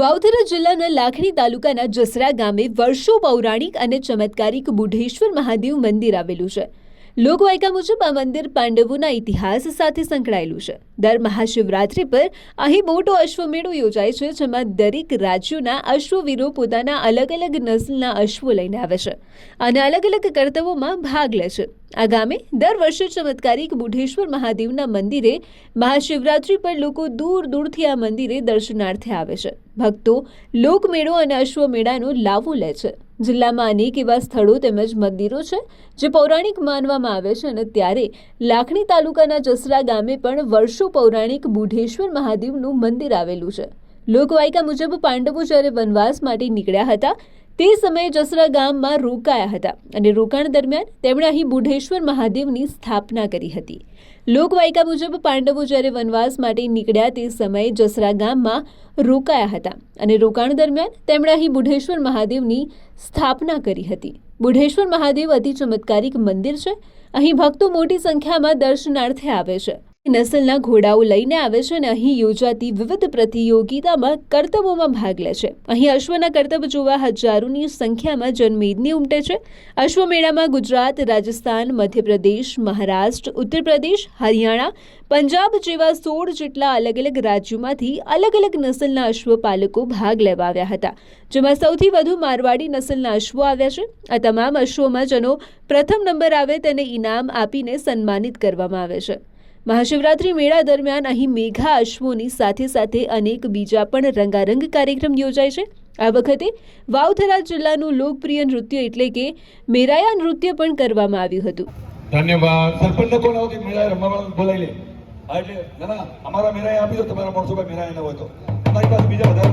વાવથરા જિલ્લાના લાખણી તાલુકાના જસરા ગામે વર્ષો પૌરાણિક અને ચમત્કારિક બુઢેશ્વર મહાદેવ મંદિર આવેલું છે. લોકવાયકા મુજબ આ મંદિર પાંડવોના ઇતિહાસ સાથે સંકળાયેલું છે. દર મહાશિવરાત્રિ પર અહીં મોટો અશ્વમેળો યોજાય છે, જેમાં દરેક રાજ્યોના અશ્વવીરો પોતાના અલગ અલગ નસ્લના અશ્વો લઈને આવે છે અને અલગ અલગ કર્તવ્યોમાં ભાગ લે છે. આ ગામે દર વર્ષે ચમત્કારિક બુઢેશ્વર મહાદેવના મંદિરે મહાશિવરાત્રિ પર લોકો દૂર દૂરથી આ મંદિરે દર્શનાર્થે આવે છે. ભક્તો લોકમેળો અને અશ્વમેળાનો લાવો લે છે. જિલ્લામાં અનેક એવા સ્થળો તેમજ મંદિરો છે, જે પૌરાણિક માનવામાં આવે છે અને ત્યારે લાખણી તાલુકાના જસરા ગામે પણ વર્ષો પૌરાણિક બુઢેશ્વર મહાદેવનું મંદિર આવેલું છે. લોકવાયકા મુજબ પાંડવો જ્યારે વનવાસ માટે નીકળ્યા હતા તે સમયે જસરા ગામમાં રોકાયા હતા અને રોકાણ દરમિયાન તેમણે અહીં બુઢેશ્વર મહાદેવની સ્થાપના કરી હતી. લોકવાયકા મુજબ પાંડવો જ્યારે વનવાસ માટે નીકળ્યા તે સમયે જસરા ગામમાં રોકાયા હતા અને રોકાણ દરમિયાન તેમણે અહીં બુઢેશ્વર મહાદેવની સ્થાપના કરી હતી. બુઢેશ્વર મહાદેવ અતિ ચમત્કારિક મંદિર છે. અહીં ભક્તો મોટી સંખ્યામાં દર્શનાર્થે આવે છે. નસલના ઘોડાઓ લઈને આવે છે અને અહીં યોજાતી વિવિધ પ્રતિયોગિતામાં કરતબોમાં ભાગ લે છે. અહીં અશ્વના કરતબ જોવા હજારોની સંખ્યામાં જનમેદની ઉમટે છે. અશ્વમેળામાં ગુજરાત, રાજસ્થાન, મધ્યપ્રદેશ, મહારાષ્ટ્ર ઉત્તર પ્રદેશ હરિયાણા, પંજાબ જેવા સોળ જેટલા અલગ અલગ રાજ્યોમાંથી અલગ અલગ નસલના અશ્વપાલકો ભાગ લેવા આવ્યા હતા. જેમાં સૌથી વધુ મારવાડી નસલના અશ્વો આવ્યા છે. આ તમામ અશ્વોમાં જેનો પ્રથમ નંબર આવે તેને ઇનામ આપીને સન્માનિત કરવામાં આવે છે. મહાશિવરાત્રી મેળા દરમિયાન અહીં મેઘા અશ્વોની સાથે સાથે અનેક બીજા પણ રંગારંગ કાર્યક્રમ યોજાય છે. આ વખતે વાવથરા જિલ્લાનું લોકપ્રિય નૃત્ય એટલે કે મેરાયા નૃત્ય પણ કરવામાં આવ્યું હતું. ધન્યવાદ. અમારા મેરાયા આપી દો, તમારા માણસો ભાઈ મેરાયા ન હોય તો. અમારી પાસે બીજા વધારે